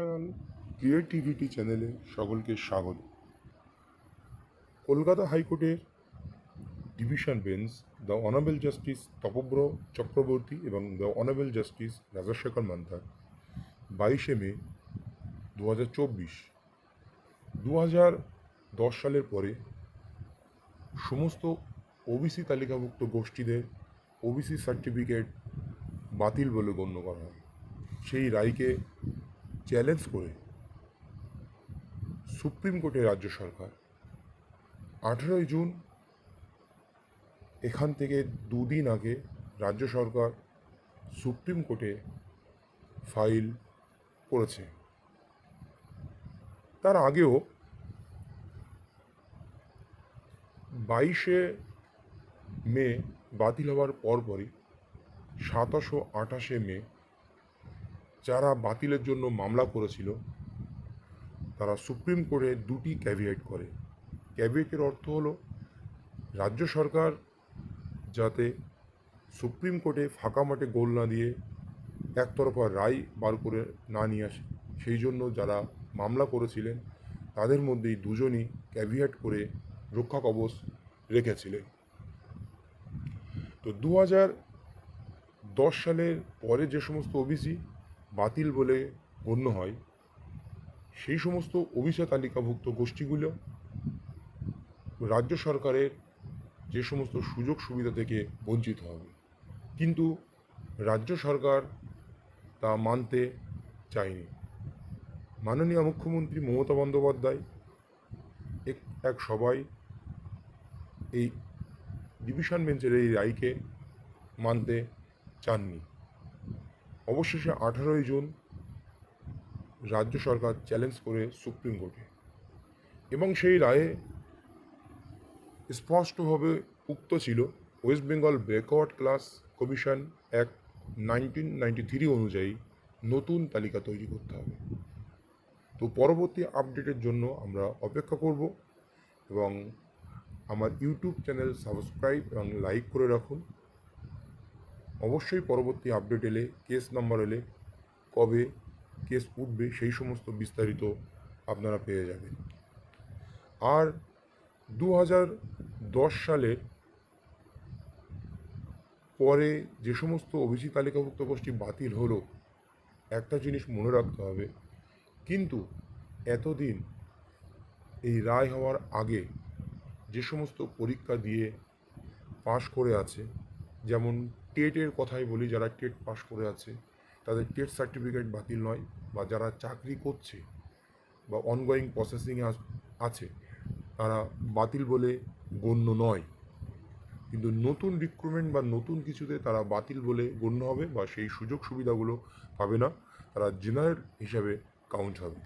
International creativity চ্যানেলে সকলকে স্বাগত। কলকাতা হাইকোর্টের division bench, the honourable justice Tapabrata Chakraborty এবং the honourable justice Rajasekhar Mantha বাইশে মে দু হাজার চব্বিশ। দু হাজার দশ সালের পরে সমস্ত ওবিসি তালিকাভুক্ত গোষ্ঠীদের ওবিসি সার্টিফিকেট বাতিল বলে গণ্য করা হয়। সেই রায়কে চ্যালেঞ্জ করে সুপ্রিম কোর্টে রাজ্য সরকার আঠেরোই জুন এখান থেকে দুদিন আগে রাজ্য সরকার সুপ্রিম কোর্টে ফাইল করেছে। তার আগেও বাইশে মে বাতিল হওয়ার পরপরই সাতাশ আঠাশে মে যারা বাতিলের জন্য মামলা করেছিল, তারা সুপ্রিম কোর্টে দুটি ক্যাভিয়েট করে। ক্যাভিয়েটের অর্থ হলো, রাজ্য সরকার যাতে সুপ্রিম কোর্টে ফাঁকা মাঠে গোল না দিয়ে একতরফা রায় বার করে না নিয়ে আসে, সেই জন্য যারা মামলা করেছিলেন, তাদের মধ্যেই দুজনই ক্যাভিয়েট করে রক্ষা কবচ রেখেছিলেন। তো দু হাজার দশ সালের পরে যে সমস্ত ওবিসি বাতিল বলে গণ্য হয়। সেই সমস্ত ওবিসি তালিকাভুক্ত গোষ্ঠীগুলো রাজ্য সরকারের যে সমস্ত সুযোগ সুবিধা থেকে বঞ্চিত হবে। কিন্তু রাজ্য সরকার তা মানতে চায়নি। মাননীয় মুখ্যমন্ত্রী মমতা বন্দ্যোপাধ্যায় এক এক সবাই এই ডিভিশন বেঞ্চের এই রায়কে মানতে চাননি। অবশেষে আঠারোই জুন রাজ্য সরকার চ্যালেঞ্জ করে সুপ্রিম কোর্টে। এবং সেই রায়ে স্পষ্টভাবে উক্ত ছিল West Bengal backward class commission act nineteen ninety three অনুযায়ী নতুন তালিকা তৈরি করতে হবে। তো পরবর্তী আপডেটের জন্য আমরা অপেক্ষা করব এবং আমার ইউটিউব চ্যানেল সাবস্ক্রাইব এবং লাইক করে রাখুন। অবশ্যই পরবর্তী আপডেট এলে কেস নাম্বার এলে, কবে কেস উঠবে, সেই সমস্ত বিস্তারিত আপনারা পেয়ে যাবেন। আর দু হাজার দশ সালের পরে যে সমস্ত ওবিসি তালিকাভুক্ত গোষ্ঠী বাতিল হলো, একটা জিনিস মনে রাখতে হবে, কিন্তু এতদিন এই রায় হওয়ার আগে যে সমস্ত পরীক্ষা দিয়ে পাশ করে আছে, যেমন টেটের কথাই বলি, যারা টেট পাশ করে আছে, তাদের টেট সার্টিফিকেট বাতিল নয় বা যারা চাকরি করছে বা অনগোয়িং প্রসেসিংয়ে আছে তারা বাতিল বলে গণ্য নয়। কিন্তু নতুন রিক্রুটমেন্ট বা নতুন কিছুতে তারা বাতিল বলে গণ্য হবে বা সেই সুযোগ সুবিধাগুলো পাবে না, তারা জেনারেল হিসাবে কাউন্ট হবে।